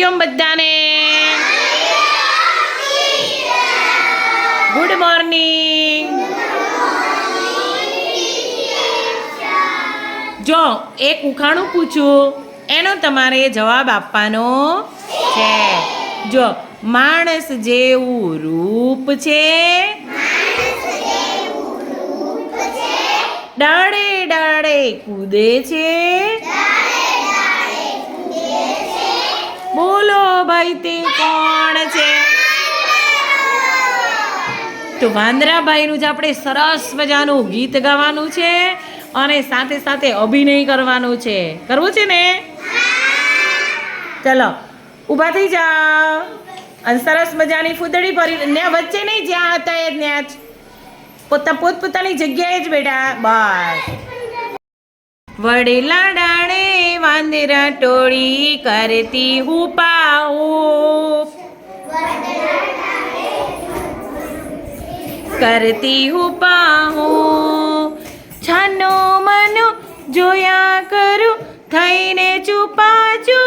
હરિઓમ બધાને. Good morning જો, એક ઉખાણું પૂછું. એનો તમારે જવાબ આપવાનો છે. જો, માણસ જેવું રૂપ છે. ડાળે ડાળે કૂદે છે. ભાઈ કોણ છે? તો વાંદરાભાઈનું જ આપણે સરસ મજાનું ગીત ગાવાનું છે અને સાથે સાથે અભિનય કરવાનું છે. કરવું છે ને? ચલો, ઊભા થઈ જાઓ. અને સરસ મજાની ફૂદડી ભરી ને વચ્ચે નહીં, જ્યાં હતા એ ત્યાં જ. પોતા પોતપોતાની જગ્યાએ જ બેઠા. બસ. વડેલા ડાળે વાંદરા ટોળી કરતી હુપા હુપ કરતી હુપા હું છાનો મનો જોયા કરું, થઈને ચૂપાચો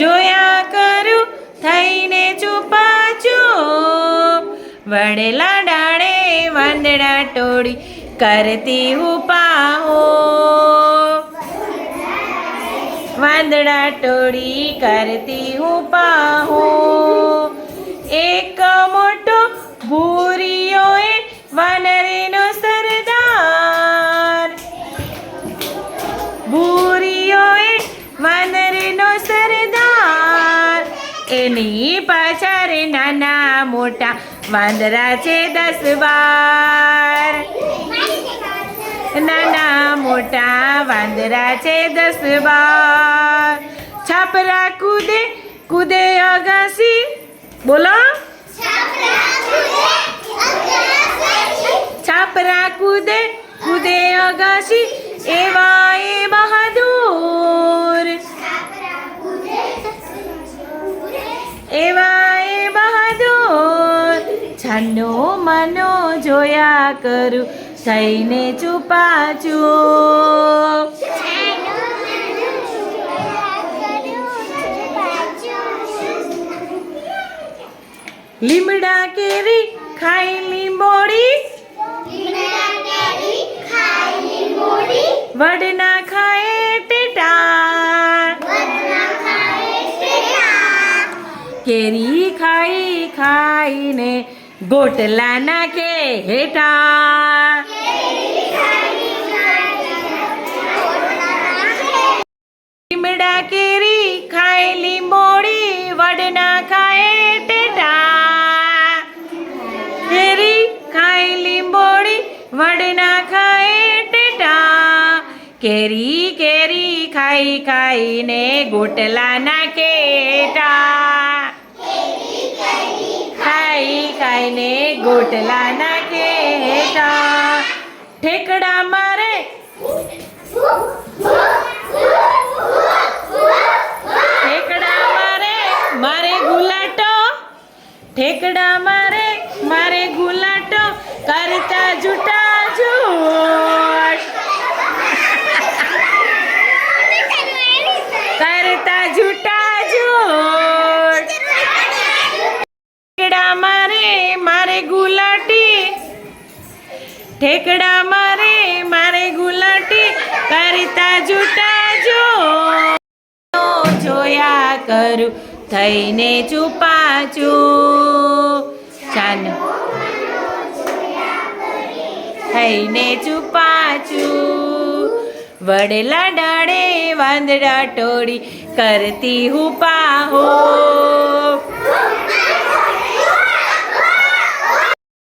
જોયા કરું, થઈને ચૂપાચો વડેલા ડાળે વાંદડા ટોળી કરતી ઉપાહો. વાંદડા ટોળી કરતી ઉપાહો. એક મોટો ભૂરીઓ એ વાનરીનો સરદાર. ભૂરીઓ એ વાનરીનો સરદાર. એની પાછળ નાના મોટા વાંદરા છે દસ બાર નાના મોટા વાંદરા છે દસ બાર. છાપરા કૂદે કૂદે અગાસી. બોલો. છાપરા કૂદે કૂદે અગાસી. એવા એ બહાદુર. એવા એ બહાદુર. છનો મનો જોયા કરું. થઈને છુપાજો લીમડા કેરી ખાઈ લીંબોડી વડના ખાએ ટેટા. કેરી ખાઈ ખાઈને ગોટલા નાખે હેઠા. લીમડા કેરી ખાય લીંબોડી વડના ખાય ટેટા. કેરી ખાય લીંબોડી વડના ખાય ટેટા. કેરી કેરી ખાઈ ખાઈને ગોટલા ના કેટા. ખાઈ ખાઈને ગોટલા ના કેટા. ઠેકડા મારે ઠેકડા મારે મારે ગુલાટો, ઠેકડા મારે મારે ગુલાટો, કરતા જૂટા જૂટ કરતા જૂટા જૂટ ઠેકડા મારે મારે ગુલાટી. ઠેકડા મારે મારે ગુલાટી, કરતા જૂટા જો જોયા કરું થઈને છુપાચું. ચાલો. થઈને છુપાચું. વડલા ડાળે વાંદડા ટોળી કરતી હું હો